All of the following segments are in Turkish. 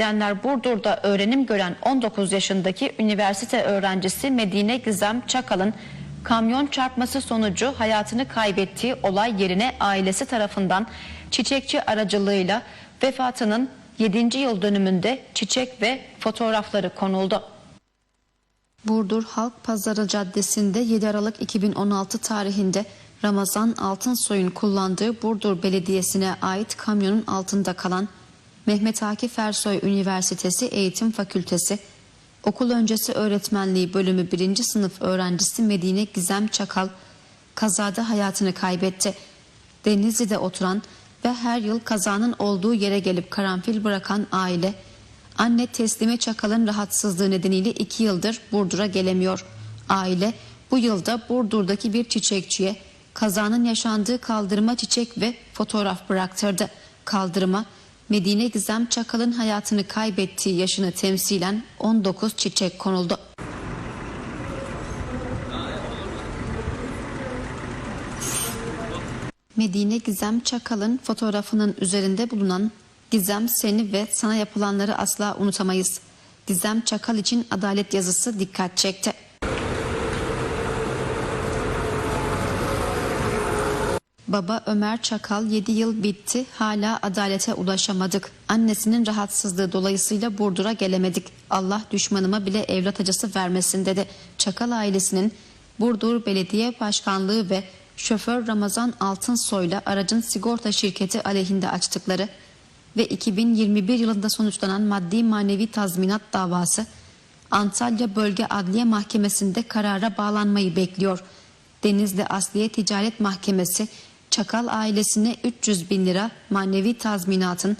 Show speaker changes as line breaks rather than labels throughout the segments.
Edenler Burdur'da öğrenim gören 19 yaşındaki üniversite öğrencisi Medine Gizem Çakal'ın kamyon çarpması sonucu hayatını kaybettiği olay yerine ailesi tarafından çiçekçi aracılığıyla vefatının 7. yıl dönümünde çiçek ve fotoğrafları konuldu. Burdur Halk Pazarı Caddesi'nde 7 Aralık 2016 tarihinde Ramazan Altınsoy'un kullandığı Burdur Belediyesi'ne ait kamyonun altında kalan Mehmet Akif Ersoy Üniversitesi Eğitim Fakültesi Okul Öncesi Öğretmenliği Bölümü 1. sınıf öğrencisi Medine Gizem Çakal kazada hayatını kaybetti. Denizli'de oturan ve her yıl kazanın olduğu yere gelip karanfil bırakan aile Anne Teslime Çakal'ın rahatsızlığı nedeniyle iki yıldır Burdur'a gelemiyor. Aile bu yılda Burdur'daki bir çiçekçiye kazanın yaşandığı kaldırıma çiçek ve fotoğraf bıraktırdı. Kaldırıma Medine Gizem Çakal'ın hayatını kaybettiği yaşını temsilen 19 çiçek konuldu. Medine Gizem Çakal'ın fotoğrafının üzerinde bulunan Gizem seni ve sana yapılanları asla unutamayız. Gizem Çakal için adalet yazısı dikkat çekti. Baba Ömer Çakal 7 yıl bitti hala adalete ulaşamadık. Annesinin rahatsızlığı dolayısıyla Burdur'a gelemedik. Allah düşmanıma bile evlat acısı vermesin dedi. Çakal ailesinin Burdur Belediye Başkanlığı ve şoför Ramazan Altınsoy'la aracın sigorta şirketi aleyhinde açtıkları ve 2021 yılında sonuçlanan maddi manevi tazminat davası Antalya Bölge Adliye Mahkemesi'nde karara bağlanmayı bekliyor. Denizli Asliye Ticaret Mahkemesi Çakal ailesine 300 bin lira manevi tazminatın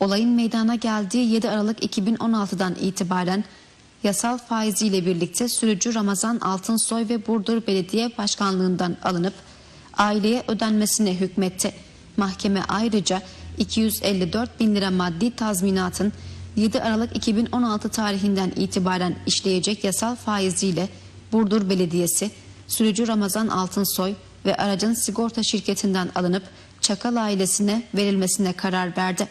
olayın meydana geldiği 7 Aralık 2016'dan itibaren yasal faiziyle birlikte sürücü Ramazan Altınsoy ve Burdur Belediye Başkanlığından alınıp aileye ödenmesine hükmetti. Mahkeme ayrıca 254 bin lira maddi tazminatın 7 Aralık 2016 tarihinden itibaren işleyecek yasal faiziyle Burdur Belediyesi, sürücü Ramazan Altınsoy ve aracın sigorta şirketinden alınıp Çakal ailesine verilmesine karar verdi.